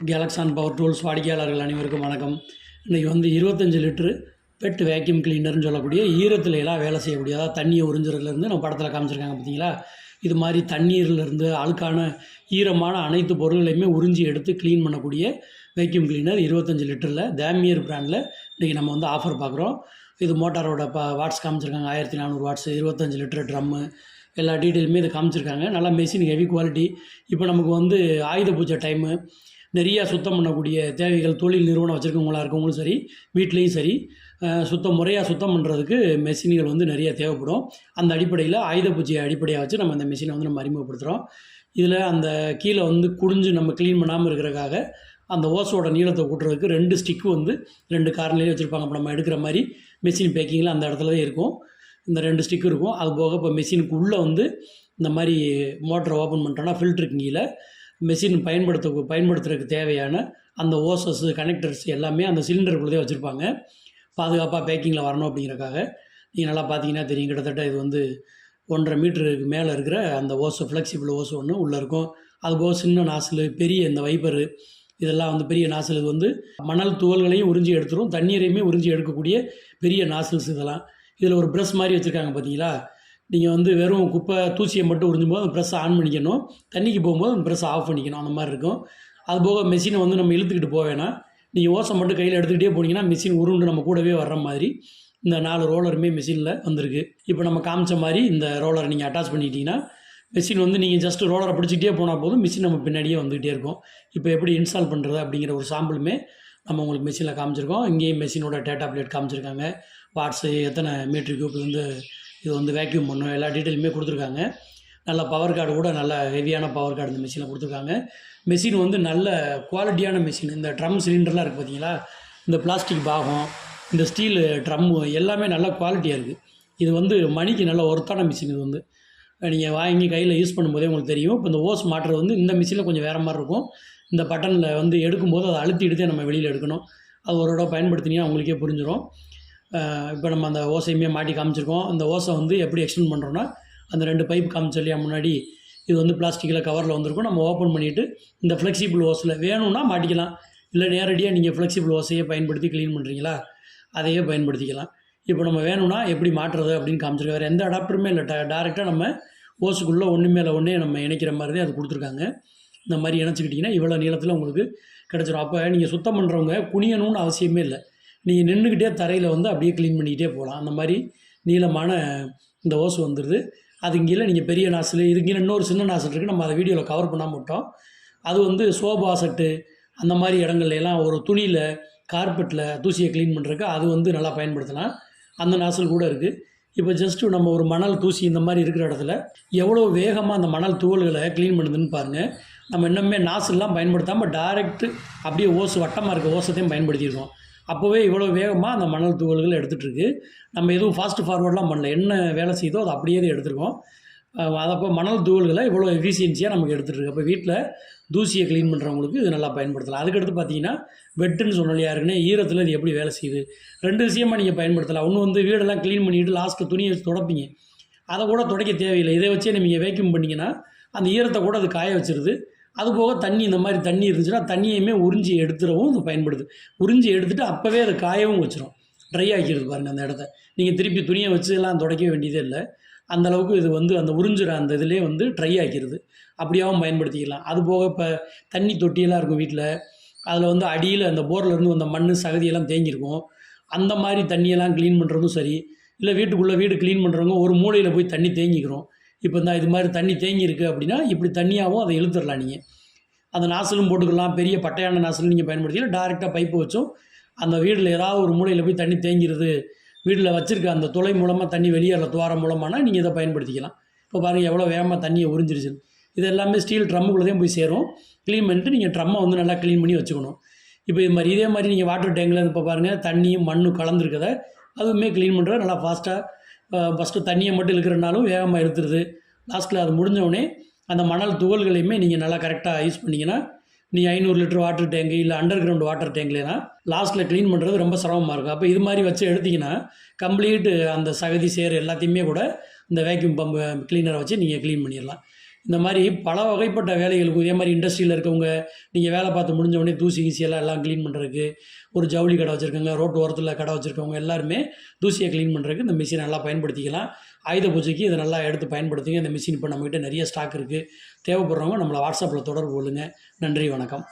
கேலக்ஸான் power tools வாடிக்கையாளர்கள் அனைவருக்கும் வணக்கம். இன்றைக்கி வந்து இருபத்தஞ்சி லிட்ரு பெட் வேக்யூம் கிளீனர்னு சொல்லக்கூடிய ஈரத்துல எல்லாம் வேலை செய்யக்கூடிய அதாவது தண்ணியை உறிஞ்சுறதுலேருந்து நம்ம படத்தில் காமிச்சிருக்காங்க பார்த்தீங்களா இது மாதிரி தண்ணீர்லேருந்து அழுக்கான ஈரமான அனைத்து பொருள்களையுமே உறிஞ்சி எடுத்து க்ளீன் பண்ணக்கூடிய வேக்யூம் கிளீனர் இருபத்தஞ்சி லிட்டரில் தேமியர் பிராண்டில் இன்றைக்கி நம்ம வந்து ஆஃபர் பார்க்குறோம் இது மோட்டாரோட ப வாட்ஸ் காமிச்சிருக்காங்க ஆயிரத்தி நானூறு வாட்ஸ் இருபத்தஞ்சி லிட்டர் ட்ரம்மு எல்லா டீட்டெயிலுமே இதை காமிச்சிருக்காங்க. நல்லா மெஷின் ஹெவி குவாலிட்டி இப்போ நமக்கு வந்து ஆயுத பூஜை டைமு நிறையா சுத்தம் பண்ணக்கூடிய தேவைகள் தொழில் நிறுவனம் வச்சுருக்கவங்களா இருக்கவங்களும் சரி வீட்லேயும் சரி சுத்தம் முறையாக சுத்தம் பண்ணுறதுக்கு மெஷின்கள் வந்து நிறைய தேவைப்படும். அந்த அடிப்படையில் ஆயுத பூஜையை அடிப்படையாக வச்சு நம்ம அந்த மெஷினை வந்து நம்ம அறிமுகப்படுத்துகிறோம் இதில் அந்த கீழே வந்து குடிஞ்சு நம்ம க்ளீன் பண்ணாமல் இருக்கிறக்காக அந்த ஓஸோட நீளத்தை கூட்டுறதுக்கு ரெண்டு ஸ்டிக்கு வந்து ரெண்டு கார்னர்லேயே வச்சுருப்பாங்க. இப்போ நம்ம எடுக்கிற மாதிரி மெஷின் பேக்கிங்கில் அந்த இடத்துல தான் இருக்கும். இந்த ரெண்டு ஸ்டிக் இருக்கும். அது போக இப்போ மெஷினுக்கு உள்ளே வந்து இந்த மாதிரி மோட்டரை ஓப்பன் பண்ணிட்டோன்னா ஃபில்டருக்கு கீழே மெஷின் பயன்படுத்த பயன்படுத்துறதுக்கு தேவையான அந்த ஓசஸ் கனெக்டர்ஸ் எல்லாமே அந்த சிலிண்டருக்குள்ளே வச்சுருப்பாங்க. பாதுகாப்பாக பேக்கிங்கில் வரணும் அப்படிங்கிறக்காக நீங்கள் நல்லா பார்த்தீங்கன்னா தெரியும். கிட்டத்தட்ட இது வந்து ஒன்றரை மீட்டருக்கு மேலே இருக்கிற அந்த ஓசு ஃப்ளெக்சிபிள் ஓசு ஒன்று உள்ளே இருக்கும். அதுபோக சின்ன நாசில் பெரிய இந்த வைப்பரு இதெல்லாம் வந்து பெரிய நாசில் இது வந்து மணல் துகள்களையும் உறிஞ்சி எடுத்துரும். தண்ணீரையுமே உறிஞ்சி எடுக்கக்கூடிய பெரிய நாசில்ஸ் இதெல்லாம். இதில் ஒரு ப்ரெஸ் மாதிரி வச்சுருக்காங்க பார்த்தீங்களா நீங்கள் வந்து வெறும் குப்பை தூசியை மட்டும் உறிஞ்சும் போது அந்த ப்ரெஸ்ஸை ஆன் பண்ணிக்கணும். தண்ணிக்கு போகும்போது அந்த ப்ரெஸ்ஸை ஆஃப் பண்ணிக்கணும். அந்த மாதிரி இருக்கும். அது போக மெஷினை வந்து நம்ம இழுத்துக்கிட்டு போவேணா நீங்கள் ஓசை மட்டும் கையில் எடுத்துக்கிட்டே போனீங்கன்னா மிஷின் உருண்டு நம்ம கூடவே வர்ற மாதிரி இந்த நாலு ரோலருமே மிஷினில் வந்திருக்கு. இப்போ நம்ம காமிச்ச மாதிரி இந்த ரோலரை நீங்கள் அட்டாச் பண்ணிக்கிட்டிங்கன்னா மிஷின் வந்து நீங்கள் ஜஸ்ட் ரோலரை பிடிச்சிக்கிட்டே போனால் போதும் மிஷின் நம்ம பின்னாடியே வந்துக்கிட்டே இருக்கும். இப்போ எப்படி இன்ஸ்டால் பண்ணுறது அப்படிங்கிற ஒரு சாம்பிளுமே நம்ம உங்களுக்கு மிஷினில் காமிச்சிருக்கோம். இங்கேயும் மெஷினோட டேட்டா பிளேட் காமிச்சிருக்காங்க. வாட்ஸு எத்தனை மீட்ரு கியூப் வந்து இது வந்து வேக்யூம் பண்ணும் எல்லா டீட்டெயிலுமே கொடுத்துருக்காங்க. நல்ல பவர் கார்டு கூட நல்ல ஹெவியான பவர் கார்டு இந்த மிஷினில் கொடுத்துருக்காங்க. மெஷின் வந்து நல்ல குவாலிட்டியான மிஷின் இந்த ட்ரம் சிலிண்டர்லாம் இருக்குது பார்த்தீங்களா இந்த பிளாஸ்டிக் பாகம் இந்த ஸ்டீலு ட்ரம்மு எல்லாமே நல்ல குவாலிட்டியாக இருக்குது இது வந்து மணிக்கு நல்ல ஒர்த்தான மிஷின் இது வந்து. நீங்கள் வாங்கி கையில் யூஸ் பண்ணும்போதே உங்களுக்கு தெரியும். இப்போ இந்த ஓஸ் மாட்டுறது வந்து இந்த மிஷினில் கொஞ்சம் வேறு மாதிரி இருக்கும். இந்த பட்டனில் வந்து எடுக்கும்போது அதை அழுத்தி எடுத்தே நம்ம வெளியில் எடுக்கணும். அது ஒரு தடவை பயன்படுத்தினீங்கன்னா உங்களுக்கே புரிஞ்சிடும் இப்போ நம்ம அந்த ஓசையுமே மாட்டி காமிச்சிருக்கோம். அந்த ஓசை வந்து எப்படி எக்ஸ்டெண்ட் பண்ணுறோன்னா அந்த ரெண்டு பைப் காமிச்சு இல்லையா முன்னாடி இது வந்து பிளாஸ்டிக்கில் கவரில் வந்திருக்கும். நம்ம ஓப்பன் பண்ணிவிட்டு இந்த ஃப்ளெக்சிபிள் ஓஸில் வேணும்னா மாட்டிக்கலாம். இல்லை நேரடியாக நீங்கள் ஃப்ளெக்சிபிள் ஓசையை பயன்படுத்தி க்ளீன் பண்ணுறீங்களா அதையே பயன்படுத்திக்கலாம். இப்போ நம்ம வேணும்னா எப்படி மாட்டுறது அப்படின்னு காமிச்சிருக்காரு எந்த அடாப்டருமே இல்லை. டேரெக்டாக நம்ம ஓஸுக்குள்ளே ஒன்று மேலே ஒன்றே நம்ம இணைக்கிற மாதிரி தான் அது கொடுத்துருக்காங்க. இந்த மாதிரி இணைச்சிக்கிட்டிங்கன்னா இவ்வளோ நீளத்தில் உங்களுக்கு கிடச்சிரும். அப்போ நீங்கள் சுத்தம் பண்ணுறவங்க குனியணும்னு அவசியமே இல்லை. நீங்கள் நின்றுக்கிட்டே தரையில் வந்து அப்படியே க்ளீன் பண்ணிக்கிட்டே போகலாம். அந்த மாதிரி நீளமான இந்த ஓஸ் வந்துடுது அதுக்கு கீழே நீங்கள் பெரிய நாசில் இது கீழே இன்னொரு சின்ன நாசல் இருக்குது நம்ம அதை வீடியோவில் கவர் பண்ணாமல் விட்டோம். அது வந்து சோபா செட்டு அந்த மாதிரி இடங்கள்ல எல்லாம் ஒரு துணியில் கார்பெட்டில் தூசியை க்ளீன் பண்ணுறதுக்கு அது வந்து நல்லா பயன்படுத்தலாம். அந்த நாசல் கூட இருக்குது இப்போ ஜஸ்ட்டு நம்ம ஒரு மணல் தூசி இந்த மாதிரி இருக்கிற இடத்துல எவ்வளோ வேகமாக அந்த மணல் துகள்களை க்ளீன் பண்ணுதுன்னு பாருங்கள் நம்ம இன்னுமே நாசெல்லாம் பயன்படுத்தாமல் டைரெக்ட் அப்படியே ஓசு வட்டமாக இருக்க ஓசத்தையும் பயன்படுத்தியிருக்கோம் அப்போவே இவ்வளோ வேகமாக அந்த மணல் துகள்கள் எடுத்துகிட்ருக்கு நம்ம எதுவும் ஃபாஸ்ட் ஃபார்வர்ட்லாம் பண்ணல. என்ன வேலை செய்தோ அது அப்படியே தான் எடுத்துருக்கோம். அதப்போ மணல் துகள்களை இவ்வளோ எஃபிஷியன்சியாக நமக்கு எடுத்துகிட்ருக்கு அப்போ வீட்டில் தூசியை க்ளீன் பண்ணுறவங்களுக்கு இது நல்லா பயன்படுத்தலாம். அதுக்கடுத்து பார்த்தீங்கன்னா வெட்டுன்னு சொன்னோம் இல்லையா இருக்குன்னு ஈரத்தில் இது எப்படி வேலை செய்யுது? ரெண்டு விஷயமாக நீங்கள் பயன்படுத்தலாம். ஒன்று வந்து வீடெல்லாம் க்ளீன் பண்ணிட்டு லாஸ்ட்டு துணியை வச்சு துடைப்பீங்க. அதை கூட துடைக்க தேவையில்லை. இதை வச்சே நீங்கள் வேக்யூம் பண்ணிங்கன்னா அந்த ஈரத்தை கூட அது காய வச்சிருது. அது போக தண்ணி இந்த மாதிரி தண்ணி இருந்துச்சுன்னா தண்ணியுமே உறிஞ்சி எடுத்துடவும் இது பயன்படுது. உறிஞ்சி எடுத்துட்டு அப்போவே அதை காயவும் வச்சிடும் ட்ரை ஆக்கிடுது பாருங்கள் அந்த இடத்த. நீங்கள் திருப்பி துணியை வச்சு எல்லாம் துடைக்க வேண்டியதே இல்லை. அந்தளவுக்கு இது வந்து அந்த உறிஞ்சுற அந்த இதிலே வந்து ட்ரை ஆக்கிடுது அப்படியாகவும் பயன்படுத்திக்கலாம். அது போக இப்போ தண்ணி தொட்டியெல்லாம் இருக்கும் வீட்டில் அதில் வந்து அடியில் அந்த போரில் இருந்து வந்த மண் சகதியெல்லாம் தேங்கியிருக்கும். அந்த மாதிரி தண்ணியெல்லாம் க்ளீன் பண்ணுறதும் சரி. இல்லை வீட்டுக்குள்ளே வீடு க்ளீன் பண்ணுறவங்க ஒரு மூலையில் போய் தண்ணி தேங்கிக்கிறோம். இப்போ இந்த இது மாதிரி தண்ணி தேங்கியிருக்கு அப்படின்னா இப்படி தண்ணியாகவும் அதை இழுத்துடலாம் நீங்கள். அந்த நாசலும் போட்டுக்கலாம் பெரிய பட்டையான நாசலும் நீங்கள் பயன்படுத்திக்கலாம். டேரெக்டாக பைப்பு வச்சும் அந்த வீட்டில் ஏதாவது ஒரு மூலையில் போய் தண்ணி தேங்கிடுது வீட்டில் வச்சுருக்க அந்த துளை மூலமாக தண்ணி வெளியேற துவாரம் மூலமானா நீங்கள் இதை பயன்படுத்திக்கலாம். இப்போ பாருங்கள் எவ்வளோ வேகமாக தண்ணியை உறிஞ்சிருச்சு. இது எல்லாமே ஸ்டீல் ட்ரம்முக்குள்ளே தான் போய் சேரும். க்ளீன் பண்ணிட்டு நீங்கள் ட்ரம்மை வந்து நல்லா க்ளீன் பண்ணி வச்சுக்கணும். இப்போ இது மாதிரி இதே மாதிரி நீங்கள் வாட்டர் டேங்கில் இப்போ பாருங்கள் தண்ணியும் மண்ணும் கலந்துருக்கதை அதுவுமே க்ளீன் பண்ணுறது நல்லா ஃபாஸ்ட்டாக ஃபஸ்ட்டு தண்ணியை மட்டும் இழுக்கிறனாலும் வேகமாக எடுத்துருது. லாஸ்ட்டில் அது முடிஞ்சவுடனே அந்த மணல் துகள்களையுமே நீங்கள் நல்லா கரெக்டாக யூஸ் பண்ணிங்கன்னா நீங்கள் ஐநூறு லிட்டர் வாட்டர் டேங்கு இல்லை அண்டர் கிரவுண்ட் வாட்டர் டேங்க்லாம் லாஸ்ட்டில் க்ளீன் பண்ணுறது ரொம்ப சிரமமாக இருக்கும். அப்போ இது மாதிரி வச்சு எடுத்திங்கன்னா கம்ப்ளீட் அந்த சகதி சேர் எல்லாத்தையுமே கூட இந்த வேக்யூம் பம்பு க்ளீனரை வச்சு நீங்கள் க்ளீன் பண்ணிடலாம். இந்த மாதிரி பல வகைப்பட்ட வேலைகளுக்கும் இதே மாதிரி இண்டஸ்ட்ரியில் இருக்கவங்க நீங்கள் வேலை பார்த்து முடிஞ்ச உடனே தூசி கீசியெல்லாம் எல்லாம் க்ளீன் பண்ணுறதுக்கு ஒரு ஜவுளி கடை வச்சுருக்கவங்க ரோட்டு ஓரத்தில் கடை வச்சுருக்கவங்க எல்லாருமே தூசியை க்ளீன் பண்ணுறதுக்கு இந்த மிஷினை நல்லா பயன்படுத்திக்கலாம். ஆயுத பூஜைக்கு இதை நல்லா எடுத்து பயன்படுத்துங்க. இந்த மிஷின் இப்போ நம்மகிட்ட நிறைய ஸ்டாக் இருக்குது தேவைப்படுறவங்க நம்மளை வாட்ஸ்அப்பில் தொடர்பு கொள்ளுங்கள் நன்றி வணக்கம்.